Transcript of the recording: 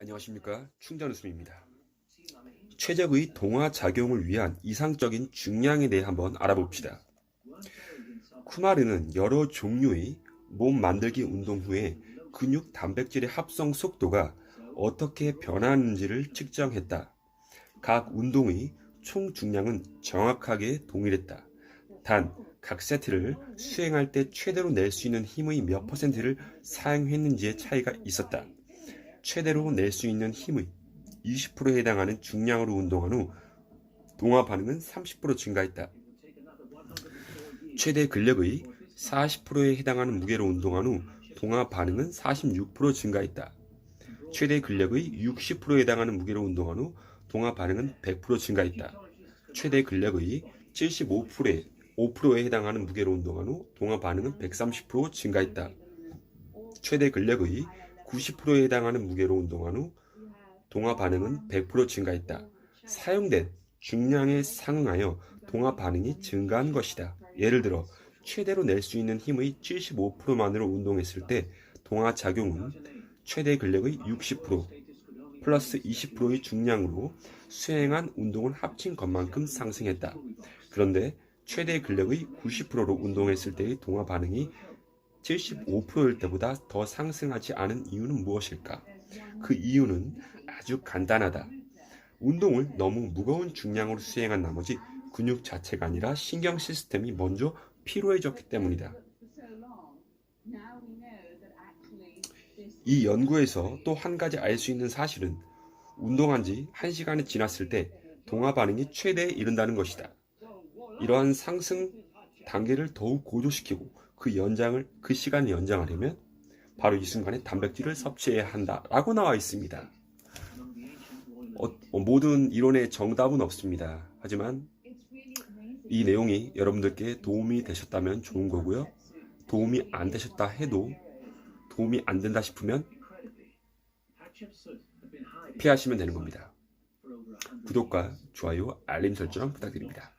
안녕하십니까 충전 웃음입니다. 최적의 동화 작용을 위한 이상적인 중량에 대해 한번 알아봅시다. 쿠마르는 여러 종류의 몸 만들기 운동 후에 근육 단백질의 합성 속도가 어떻게 변하는지를 측정했다. 각 운동의 총 중량은 정확하게 동일했다. 단, 각 세트를 수행할 때 최대로 낼 수 있는 힘의 몇 퍼센트를 사용했는지의 차이가 있었다. 최대로 낼 수 있는 힘의 20%에 해당하는 중량으로 운동한 후 동화 반응은 30% 증가했다. 최대 근력의 40%에 해당하는 무게로 운동한 후 동화 반응은 46% 증가했다. 최대 근력의 60%에 해당하는 무게로 운동한 후 동화 반응은 100% 증가했다. 최대 근력의 75%에 5%에 해당하는 무게로 운동한 후 동화 반응은 130% 증가했다. 최대 근력의 90%에 해당하는 무게로 운동한 후 동화 반응은 100% 증가했다. 사용된 중량에 상응하여 동화 반응이 증가한 것이다. 예를 들어 최대로 낼 수 있는 힘의 75%만으로 운동했을 때 동화 작용은 최대 근력의 60% 플러스 20%의 중량으로 수행한 운동을 합친 것만큼 상승했다. 그런데 최대 근력의 90%로 운동했을 때의 동화 반응이 75%일 때보다 더 상승하지 않은 이유는 무엇일까? 그 이유는 아주 간단하다. 운동을 너무 무거운 중량으로 수행한 나머지 근육 자체가 아니라 신경 시스템이 먼저 피로해졌기 때문이다. 이 연구에서 또 한 가지 알 수 있는 사실은 운동한 지 1시간이 지났을 때 동화 반응이 최대에 이른다는 것이다. 이러한 상승 단계를 더욱 고조시키고 그 연장을 그 시간을 연장하려면 바로 이 순간에 단백질을 섭취해야 한다라고 나와 있습니다. 어, 어, 모든 이론의 정답은 없습니다. 하지만 이 내용이 여러분들께 도움이 되셨다면 좋은 거고요. 도움이 안 되셨다 해도 도움이 안 된다 싶으면 피하시면 되는 겁니다. 구독과 좋아요, 알림 설정 부탁드립니다.